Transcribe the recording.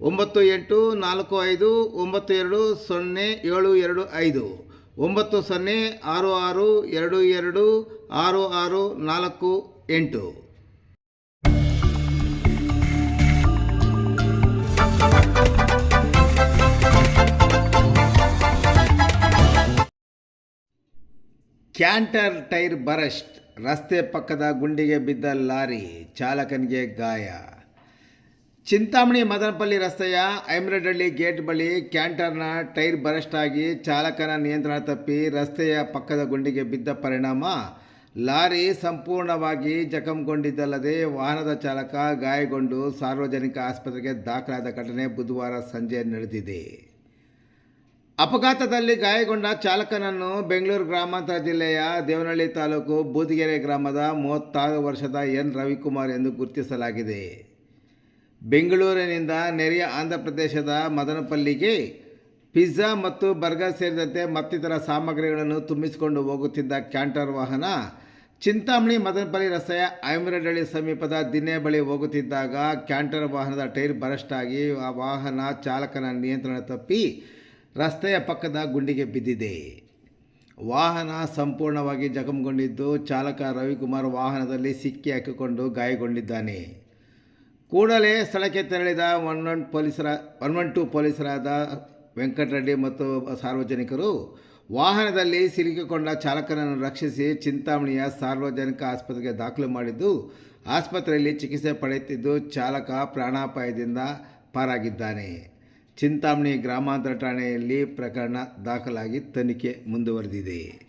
ಒಂಬತ್ತು ಎಂಟು ನಾಲ್ಕು ಐದು ಒಂಬತ್ತು ಎರಡು ಸೊನ್ನೆ ಏಳು ಎರಡು ಐದು. ಒಂಬತ್ತು ಸೊನ್ನೆ ಆರು ಆರು ಎರಡು ಎರಡು ಆರು ಆರು ನಾಲ್ಕು ಎಂಟು. ಕ್ಯಾಂಟರ್ ಟೈರ್ ಬರಸ್ಟ್ ರಸ್ತೆ ಪಕ್ಕದ ಗುಂಡಿಗೆ ಬಿದ್ದ ಲಾರಿ ಚಾಲಕನಿಗೆ ಗಾಯ. ಚಿಂತಾಮಣಿ ಮದನಪಲ್ಲಿ ರಸ್ತೆಯ ಐಮ್ರಡಳ್ಳಿ ಗೇಟ್ ಬಳಿ ಕ್ಯಾಂಟರ್ನ ಟೈರ್ ಬರಸ್ಟ್ ಆಗಿ ಚಾಲಕನ ನಿಯಂತ್ರಣ ತಪ್ಪಿ ರಸ್ತೆಯ ಪಕ್ಕದ ಗುಂಡಿಗೆ ಬಿದ್ದ ಪರಿಣಾಮ. ಲಾರಿ ಸಂಪೂರ್ಣವಾಗಿ ಜಖಂಗೊಂಡಿದ್ದಲ್ಲದೆ ವಾಹನದ ಚಾಲಕ ಗಾಯಗೊಂಡು ಸಾರ್ವಜನಿಕ ಆಸ್ಪತ್ರೆಗೆ ದಾಖಲಾದ ಘಟನೆ ಬುಧವಾರ ಸಂಜೆ ನಡೆದಿದೆ. ಅಪಘಾತದಲ್ಲಿ ಗಾಯಗೊಂಡ ಚಾಲಕನನ್ನು ಬೆಂಗಳೂರು ಗ್ರಾಮಾಂತರ ಜಿಲ್ಲೆಯ ದೇವನಹಳ್ಳಿ ತಾಲೂಕು ಬೂದಿಗೆರೆ ಗ್ರಾಮದ ಮೂವತ್ತಾರು ವರ್ಷದ ಎನ್ ರವಿಕುಮಾರ್ ಎಂದು ಗುರುತಿಸಲಾಗಿದೆ. ಬೆಂಗಳೂರಿನಿಂದ ನೆರೆಯ ಆಂಧ್ರಪ್ರದೇಶದ ಮದನಪಲ್ಲಿಗೆ ಪಿಜ್ಜಾ ಮತ್ತು ಬರ್ಗರ್ ಸೇರಿದಂತೆ ಮತ್ತಿತರ ಸಾಮಗ್ರಿಗಳನ್ನು ತುಂಬಿಸಿಕೊಂಡು ಹೋಗುತ್ತಿದ್ದ ಕ್ಯಾಂಟರ್ ವಾಹನ ಚಿಂತಾಮಣಿ ಮದನಪಲ್ಲಿ ರಸ್ತೆಯ ಐಮರಡಳ್ಳಿ ಸಮೀಪದ ದಿನ್ನೆ ಬಳಿ ಹೋಗುತ್ತಿದ್ದಾಗ ಕ್ಯಾಂಟರ್ ವಾಹನದ ಟೈರ್ ಬರಸ್ಟ್ ಆಗಿ ಆ ವಾಹನ ಚಾಲಕನ ನಿಯಂತ್ರಣ ತಪ್ಪಿ ರಸ್ತೆಯ ಪಕ್ಕದ ಗುಂಡಿಗೆ ಬಿದ್ದಿದೆ. ವಾಹನ ಸಂಪೂರ್ಣವಾಗಿ ಜಖಂಗೊಂಡಿದ್ದು ಚಾಲಕ ರವಿಕುಮಾರ್ ವಾಹನದಲ್ಲಿ ಸಿಕ್ಕಿ ಹಾಕಿಕೊಂಡು ಗಾಯಗೊಂಡಿದ್ದಾನೆ. ಕೂಡಲೇ ಸ್ಥಳಕ್ಕೆ ತೆರಳಿದ ಒನ್ ಒನ್ ಪೊಲೀಸರ, ಒನ್ ಒನ್ ಟು ಪೊಲೀಸರಾದ ವೆಂಕಟರೆಡ್ಡಿ ಮತ್ತು ಸಾರ್ವಜನಿಕರು ವಾಹನದಲ್ಲಿ ಸಿಲುಕಿಕೊಂಡ ಚಾಲಕನನ್ನು ರಕ್ಷಿಸಿ ಚಿಂತಾಮಣಿಯ ಸಾರ್ವಜನಿಕ ಆಸ್ಪತ್ರೆಗೆ ದಾಖಲು ಮಾಡಿದ್ದು, ಆಸ್ಪತ್ರೆಯಲ್ಲಿ ಚಿಕಿತ್ಸೆ ಪಡೆಯುತ್ತಿದ್ದು ಚಾಲಕ ಪ್ರಾಣಾಪಾಯದಿಂದ ಪಾರಾಗಿದ್ದಾನೆ. ಚಿಂತಾಮಣಿ ಗ್ರಾಮಾಂತರ ಠಾಣೆಯಲ್ಲಿ ಪ್ರಕರಣ ದಾಖಲಾಗಿ ತನಿಖೆ ಮುಂದುವರೆದಿದೆ.